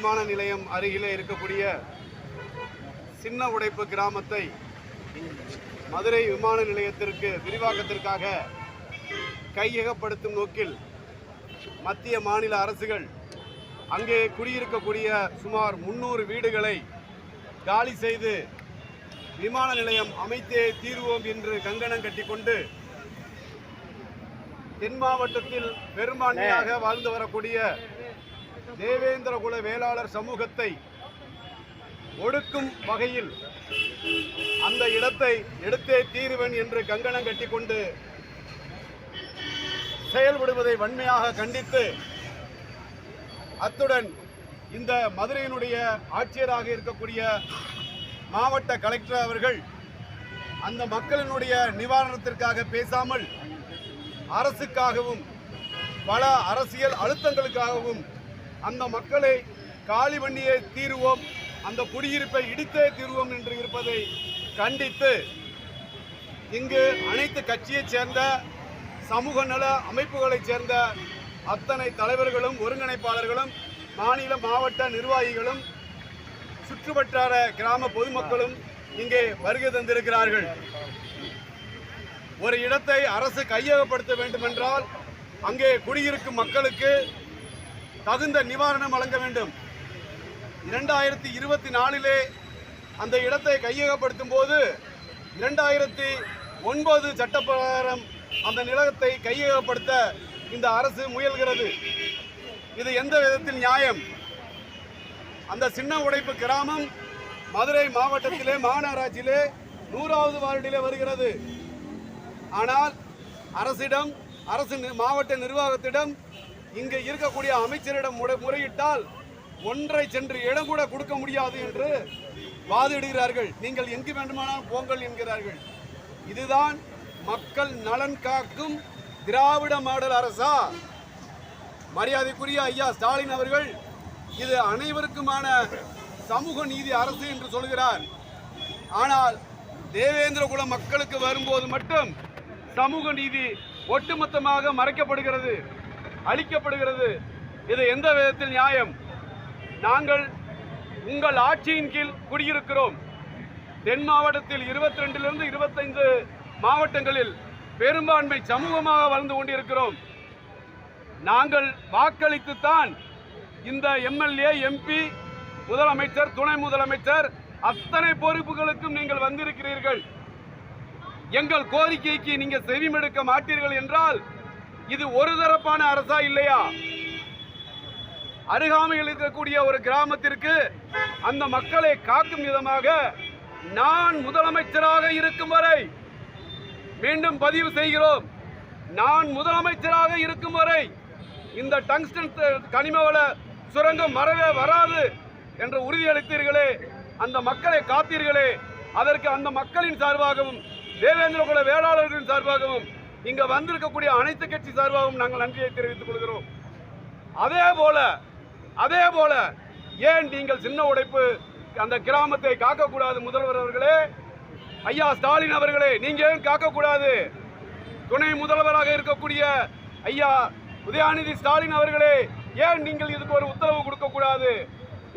விமான நிலையம் அருகிலே இருக்கக்கூடிய சின்ன உடைப்பு கிராமத்தை மதுரை விமான நிலையத்திற்கு விரிவாக்கத்திற்காக கையகப்படுத்தும் நோக்கில் மத்திய மாநில அரசுகள் அங்கே குடியிருக்கக்கூடிய சுமார் முன்னூறு வீடுகளை காலி செய்து விமான நிலையம் அமைத்தே தீர்வோம் என்று கங்கணம் கட்டிக்கொண்டு தென் மாவட்டத்தில் பெரும்பான்மையாக வாழ்ந்து வரக்கூடிய தேவேந்திரகுல வேளாளர் சமூகத்தை ஒடுக்கும் வகையில் அந்த இடத்தை எடுத்தே தீருவன் என்று கங்கணம் கட்டிக்கொண்டு செயல்படுவதை வன்மையாக கண்டித்து அத்துடன் இந்த மதுரையினுடைய ஆட்சியராக இருக்கக்கூடிய மாவட்ட கலெக்டர் அவர்கள் அந்த மக்களினுடைய நிவாரணத்திற்காக பேசாமல் அரசுக்காகவும் பல அரசியல் அழுத்தங்களுக்காகவும் அந்த மக்களை காலி பண்ணியே தீருவோம். அந்த குடியிருப்பை இடித்தே தீருவோம் என்று இருப்பதை கண்டித்து இங்கு அனைத்து கட்சியைச் சேர்ந்த சமூக நல அமைப்புகளைச் சேர்ந்த அத்தனை தலைவர்களும் ஒருங்கிணைப்பாளர்களும் மாநில மாவட்ட நிர்வாகிகளும் சுற்றுவட்டார கிராம பொதுமக்களும் இங்கே வருகை தந்திருக்கிறார்கள். ஒரு இடத்தை அரசு கையகப்படுத்த வேண்டுமென்றால் அங்கே குடியிருக்கும் மக்களுக்கு தகுந்த நிவாரணம் வழங்க வேண்டும். இரண்டாயிரத்தி இருபத்தி நாலிலே அந்த இடத்தை கையகப்படுத்தும் போது இரண்டாயிரத்தி ஒன்பது சட்டப்பிரகாரம் அந்த நிலத்தை கையகப்படுத்த இந்த அரசு முயல்கிறது. இது எந்த விதத்தில் நியாயம்? அந்த சின்ன உடைப்பு கிராமம் மதுரை மாவட்டத்திலே மாநகராட்சியிலே நூறாவது வார்டிலே வருகிறது. ஆனால் அரசிடம் அரசு நி- மாவட்ட நிர்வாகத்திடம் இங்கே இருக்கக்கூடிய அமைச்சரிடம் முறையிட்டால் ஒன்றை சென்று இடம் கூட கொடுக்க முடியாது என்று வாதிடுகிறார்கள். நீங்கள் எங்கு வேண்டுமானாலும் போங்கள் என்கிறார்கள். இதுதான் மக்கள் நலன் காக்கும் திராவிட மாடல் அரசா? மரியாதைக்குரிய ஐயா ஸ்டாலின் அவர்கள் இது அனைவருக்குமான சமூக நீதி அரசு என்று சொல்கிறார். ஆனால் தேவேந்திர குல மக்களுக்கு வரும்போது மட்டும் சமூக நீதி ஒட்டுமொத்தமாக மறைக்கப்படுகிறது. அளிக்கப்படுகிறது. இது எந்த விதத்தில் நியாயம்? நாங்கள் உங்கள் ஆட்சியின் கீழ் குடியிருக்கிறோம். தென் மாவட்டத்தில் இருபத்தி ரெண்டிலிருந்து இருபத்தைந்து மாவட்டங்களில் பெரும்பான்மை சமூகமாக வாழ்ந்து கொண்டிருக்கிறோம். நாங்கள் வாக்களித்துத்தான் இந்த எம்எல்ஏ எம்பி முதலமைச்சர் துணை முதலமைச்சர் அத்தனை பொறுப்புகளுக்கும் நீங்கள் வந்திருக்கிறீர்கள். எங்கள் கோரிக்கைக்கு நீங்கள் செவிமெடுக்க மாட்டீர்கள் என்றால் இது ஒரு தரப்பான அரசா இல்லையா? அருகாமையில் இருக்கக்கூடிய ஒரு கிராமத்திற்கு அந்த மக்களை காக்கும் விதமாக நான் முதலமைச்சராக இருக்கும் வரை மீண்டும் பதிவு செய்கிறோம். நான் முதலமைச்சராக இருக்கும் வரை இந்த டங்ஸ்டன் த- கனிமவள சுரங்கம் வரவே வராது என்று உறுதியளித்தீர்களே. அந்த மக்களை காத்தீர்களே. அதற்கு அந்த மக்களின் சார்பாகவும் தேவேந்திர குல வேளாளர்களின் சார்பாகவும் இங்க வந்திருக்கக்கூடிய அனைத்து கட்சி சார்பாகவும் நாங்கள் நன்றியை தெரிவித்துக் கொள்கிறோம். அதே போல அதே போல ஏன் நீங்கள் சின்ன உடைப்பு அந்த கிராமத்தை காக்கக்கூடாது முதல்வர் அவர்களே? ஐயா ஸ்டாலின் அவர்களே நீங்க ஏன் காக்கக்கூடாது? துணை முதல்வராக இருக்கக்கூடிய ஐயா உதயாநிதி ஸ்டாலின் அவர்களே ஏன் நீங்கள் இதுக்கு ஒரு உத்தரவு கொடுக்க கூடாது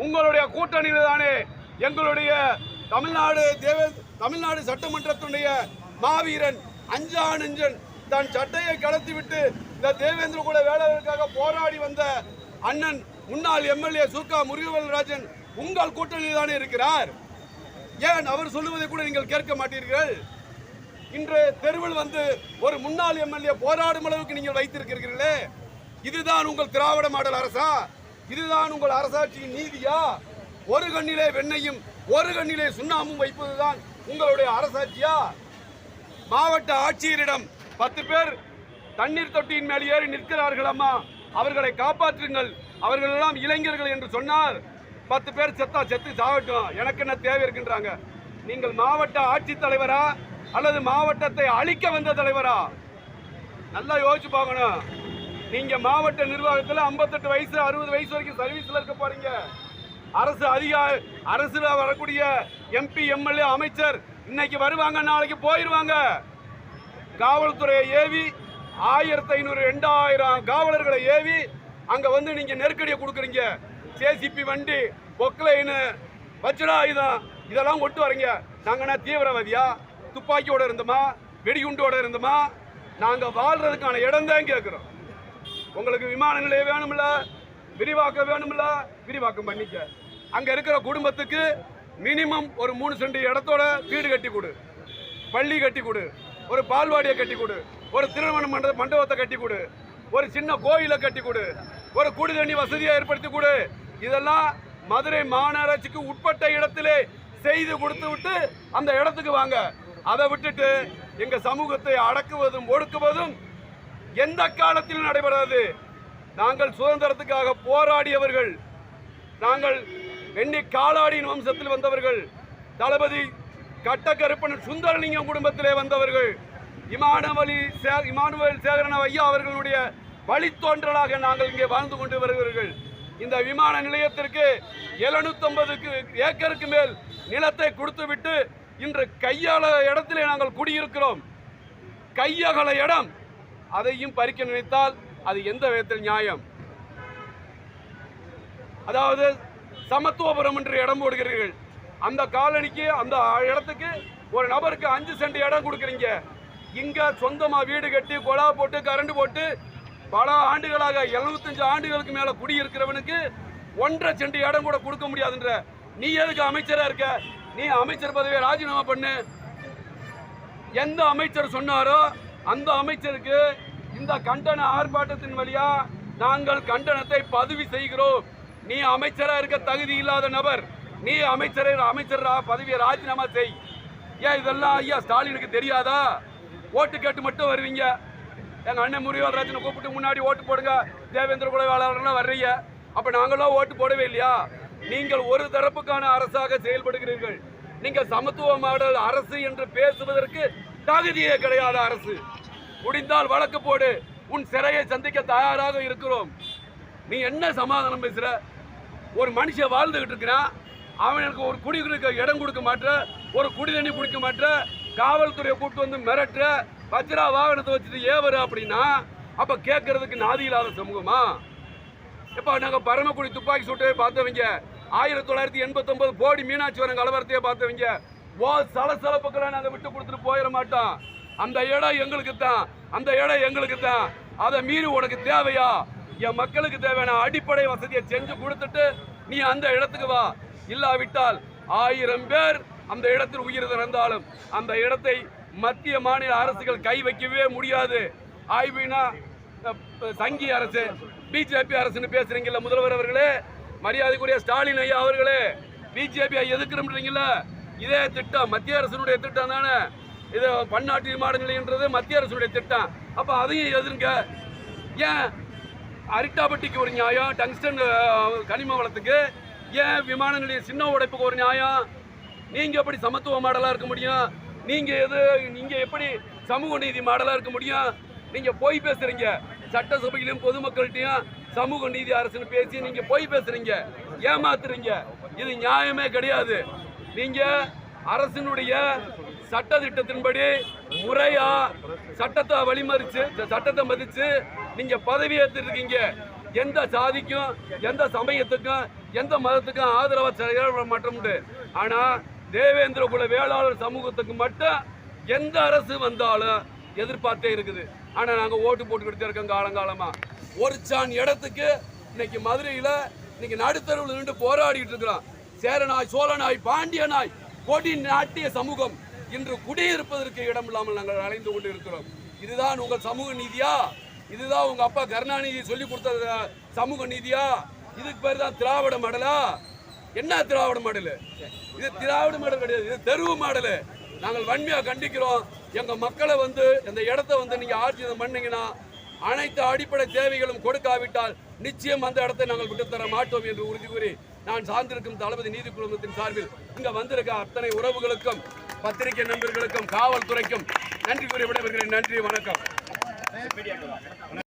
உங்களுடைய கூட்டணியில் தானே எங்களுடைய தமிழ்நாடு தேவ தமிழ்நாடு சட்டமன்றத்துடைய மாவீரன் அஞ்சா நெஞ்சன் தன் சட்டையை கலத்திவிட்டு இந்த தேவேந்திர கூட வேளாளருக்காக போராடி வந்த அண்ணன் முன்னாள் எம்எல்ஏ சுகா முருகவேல்ராஜன் உங்கள் கூட்டணியில் தானே இருக்கிறார்? ஏன் அவர் சொல்லுவதை கூட நீங்கள் கேட்க மாட்டீர்கள்? இன்று தெருவில் வந்து ஒரு முன்னாள் எம்எல்ஏ போராடும் அளவுக்கு நீங்கள் வைத்திருக்கிறீர்களே. இதுதான் உங்கள் திராவிட மாடல் அரசா? இதுதான் உங்கள் அரசாட்சியின் நீதியா? ஒரு கண்ணிலே வெண்ணையும் ஒரு கண்ணிலே சுண்ணாமும் வைப்பதுதான் உங்களுடைய அரசாட்சியா? மாவட்ட ஆட்சியரிடம் பத்து பேர் தண்ணீர் தொட்டியின் மேல் ஏறி நிற்கிறார்கள் அம்மா. அவர்களை காப்பாற்றுங்கள். அவர்கள் எல்லாம் இளைஞர்கள் என்று சொன்னால் பத்து பேர் செத்தா செத்து சாகட்டும். எனக்கு என்ன தேவை இருக்கின்றாங்க? நீங்கள் மாவட்ட ஆட்சித்தலைவரா அல்லது மாவட்டத்தை அழிக்க வந்த தலைவரா? நல்லா யோசிச்சு பார்க்கணும். நீங்க மாவட்ட நிர்வாகத்தில் 58 வயசு அறுபது வயசு வரைக்கும் சர்வீஸ்ல இருக்க போறீங்க. அரசு அதிகாரி அரசுல வரக்கூடிய எம்பி எம்எல்ஏ அமைச்சர் இன்னைக்கு வருவாங்க நாளைக்கு போயிடுவாங்க காவல்துறையை ஏவி ஆயிரத்தி ஐநூறு ரெண்டாயிரம் காவலர்களை ஏவி அங்கே வந்து நீங்கள் நெருக்கடியை கொடுக்குறீங்க. சேசிபி வண்டி பொக்லைனு வச்சுடாயுதம் இதெல்லாம் கொண்டு வரீங்க. நாங்கள் என்ன தீவிரவாதியா? துப்பாக்கியோடு இருந்தோமா? வெடிகுண்டோடு இருந்தோமா? நாங்கள் வாழ்றதுக்கான இடம் தான் கேட்குறோம் உங்களுக்கு விமான நிலையம் வேணும்ல? விரிவாக்கம் வேணும்ல? விரிவாக்கம் பண்ணிக்க. அங்கே இருக்கிற குடும்பத்துக்கு மினிமம் ஒரு மூணு சென்ட் இடத்தோட வீடு கட்டி கொடு. பள்ளி கட்டி கொடு. ஒரு பால்வாடியை கட்டி கொடு ஒரு திருமண மண்ட மண்டபத்தை கட்டி கொடு ஒரு சின்ன கோயிலை கட்டி கொடு ஒரு குடி தண்ணி வசதியை ஏற்படுத்தி கொடு. இதெல்லாம் மதுரை மாநகராட்சிக்கு உட்பட்ட இடத்திலே செய்து கொடுத்து விட்டு அந்த இடத்துக்கு வாங்க. அதை விட்டுட்டு எங்க சமூகத்தை அடக்குவதும் ஒடுக்குவதும் எந்த காலத்திலும் நடைபெறாது. நாங்கள் சுதந்திரத்துக்காக போராடியவர்கள். நாங்கள் வெண்ணி காலாடியின் வம்சத்தில் வந்தவர்கள். தளபதி கட்டக்கருப்பன் சுந்தரலிங்கம் குடும்பத்திலே வந்தவர்கள். இமானவலி சே இமானுவல் சேகரன ஐயா அவர்களுடைய வழித்தோன்றலாக நாங்கள் இங்கே வாழ்ந்து கொண்டு வருகிறீர்கள். இந்த விமான நிலையத்திற்கு 750 ஏக்கருக்கு மேல் நிலத்தை கொடுத்துவிட்டு இன்று கையாள இடத்திலே நாங்கள் குடியிருக்கிறோம். கையகல இடம். அதையும் பறிக்க நினைத்தால் அது எந்த விதத்தில் நியாயம்? அதாவது சமத்துவபுரம் என்று இடம் போடுகிறீர்கள். அந்த காலனிக்கு அந்த இடத்துக்கு ஒரு நபருக்கு அஞ்சு சென்ட் இடம் கொடுக்குறீங்க. இங்கே சொந்தமாக வீடு கட்டி கொலா போட்டு கரண்ட் போட்டு பல ஆண்டுகளாக 75 ஆண்டுகளுக்கு மேலே குடியிருக்கிறவனுக்கு ஒன்றரை சென்ட் இடம் கூட கொடுக்க முடியாதுன்ற. நீ எதுக்கு அமைச்சராக இருக்க? நீ அமைச்சர் பதவியை ராஜினாமா பண்ணு. எந்த அமைச்சர் சொன்னாரோ அந்த அமைச்சருக்கு இந்த கண்டன ஆர்ப்பாட்டத்தின் வழியா நாங்கள் கண்டனத்தை பதிவு செய்கிறோம். நீ அமைச்சராக இருக்க தகுதி இல்லாத நபர். நீ அமைச்சரை அமைச்சர் பதவியை ராஜினாமா செய். ஏன் இதெல்லாம் ஐயா ஸ்டாலினுக்கு தெரியாதா? ஓட்டு கேட்டு மட்டும் வருவீங்க. எங்கள் அண்ணன் முருகல் ராஜனை கூப்பிட்டு முன்னாடி ஓட்டு போடுங்க. தேவேந்திர குல வர்றீங்க. அப்போ நாங்களாம் ஓட்டு போடவே இல்லையா? நீங்கள் ஒரு தரப்புக்கான அரசாக செயல்படுகிறீர்கள். நீங்கள் சமத்துவ மாடல் அரசு என்று பேசுவதற்கு தகுதியே கிடையாத அரசு. முடிந்தால் வழக்கு போடு. உன் சிறையை சந்திக்க தயாராக இருக்கிறோம். நீ என்ன சமாதானம் பேசுகிற ஒரு மனுஷன் வாழ்ந்துகிட்டு இருக்கிறான். அவனுக்கு ஒரு குடிகளுக்கு குடிக்க இடம் கொடுக்க மாட்டேற ஒரு குடி தண்ணி குடிக்க மாட்டேற காவல்துறையை கூப்பிட்டு வந்து மிரட்டுற வஜ்ரா வாகனத்தை வச்சுட்டு ஏவரு அப்படின்னா அப்போ கேட்கறதுக்கு நாதி இல்லாத சமூகமா? இப்போ நாங்கள் பரமக்குடி துப்பாக்கி சுட்டவே பார்த்தவங்க ஆயிரத்தி தொள்ளாயிரத்தி எண்பத்தொம்பது போடி மீனாட்சிவரம் கலவரத்தையே பார்த்தவங்க ஓ சலசலப்புக்களை நாங்கள் விட்டு கொடுத்துட்டு போயிட மாட்டோம். அந்த இடம் எங்களுக்கு தான் அந்த இடம் எங்களுக்கு தான். அதை மீறி உனக்கு தேவையா? என் மக்களுக்கு தேவையான அடிப்படை வசதியை செஞ்சு கொடுத்துட்டு நீ அந்த இடத்துக்கு வா. இல்லாவிட்டால் ஆயிரம் பேர் அந்த இடத்தில் உயிர் திறந்தாலும் அந்த இடத்தை மத்திய மாநில அரசுகள் கை வைக்கவே முடியாது. ஆய்வினா சங்கி அரசு பிஜேபி அரசுன்னு பேசுறீங்கல்ல முதல்வர் அவர்களே மரியாதைக்குரிய ஸ்டாலின் ஐயா அவர்களே பிஜேபி எதுக்குறீங்களா இதே திட்டம் மத்திய அரசினுடைய திட்டம் தானே? இது பன்னாட்டு விமான நிலையன்றது மத்திய அரசுடைய திட்டம். அப்போ அதையும் எதிர்ங்க. ஏன்? அரிட்டாபட்டிக்கு ஒரு நியாயம் டங்ஸ்டன் கனிம வளத்துக்கு ஏன் விமான நிலைய சின்ன உடைப்புக்கு ஒரு நியாயம்? நீங்கள் எப்படி சமத்துவ மாடலாக இருக்க முடியும்? நீங்கள் எது நீங்கள் எப்படி சமூக நீதி மாடலாக இருக்க முடியும்? நீங்கள் போய் பேசுகிறீங்க சட்டசபையிலும் பொதுமக்கள்கிட்டையும் சமூக நீதி அரசுன்னு பேசி நீங்கள் போய் பேசுகிறீங்க ஏமாத்துறீங்க. இது நியாயமே கிடையாது. நீங்கள் அரசினுடைய சட்ட திட்டத்தின்படி முறையா சட்டத்தை வழிமறிச்சு இந்த சட்டத்தை மதித்து நீங்கள் பதவி ஏற்றிருக்கீங்க எந்த சாதிக்கும் எந்த சமயத்துக்கும் எந்த மதத்துக்கும் ஆதரவை செயல்பட மாட்டோம்ண்டு ஆனால் தேவேந்திர குல வேளாளர் சமூகத்துக்கு மட்டும் எந்த அரசு வந்தாலும் எதிர்பார்த்தே இருக்குது. ஆனால் நாங்கள் ஓட்டு போட்டுக்கிட்டு இருக்கோம் காலங்காலமாக ஒரு சான் இடத்துக்கு இன்னைக்கு மதுரையில் இன்னைக்கு நடுத்தருவில் நின்று போராடிட்டு இருக்கிறோம். சேரனாய் சோழனாய் பாண்டியனாய் கொடி நாட்டிய சமூகம். இன்று குடியிருப்பதற்கு இடம் இல்லாமல் நாங்கள் அலைந்து கொண்டு இருக்கிறோம் இதுதான் உங்கள் சமூக நீதியா? இதுதான் உங்கள் அப்பா கருணாநிதி சொல்லி கொடுத்த சமூக நீதியா? இதுக்கு பேர் தான் திராவிட மாடலா? என்ன திராவிட மாடல்? இது திராவிட மாடல் கிடையாது இது தெருவு மாடல். நாங்கள் வன்மையாக கண்டிக்கிறோம். எங்கள் மக்களை வந்து இந்த இடத்த வந்து நீங்கள் ஆட்சி பண்ணீங்கன்னா அனைத்து அடிப்படை தேவைகளும் கொடுக்காவிட்டால் நிச்சயம் அந்த இடத்தை நாங்கள் விட்டுத்தர மாட்டோம் என்று உறுதி கூறி நான் சார்ந்திருக்கும் தளபதி நீதி குழுமத்தின் சார்பில் இங்கே வந்திருக்க அத்தனை உறவுகளுக்கும் பத்திரிகை நண்பர்களுக்கும் காவல்துறைக்கும் நன்றி கூறி விடைபெறுகிறேன். நன்றி வணக்கம்.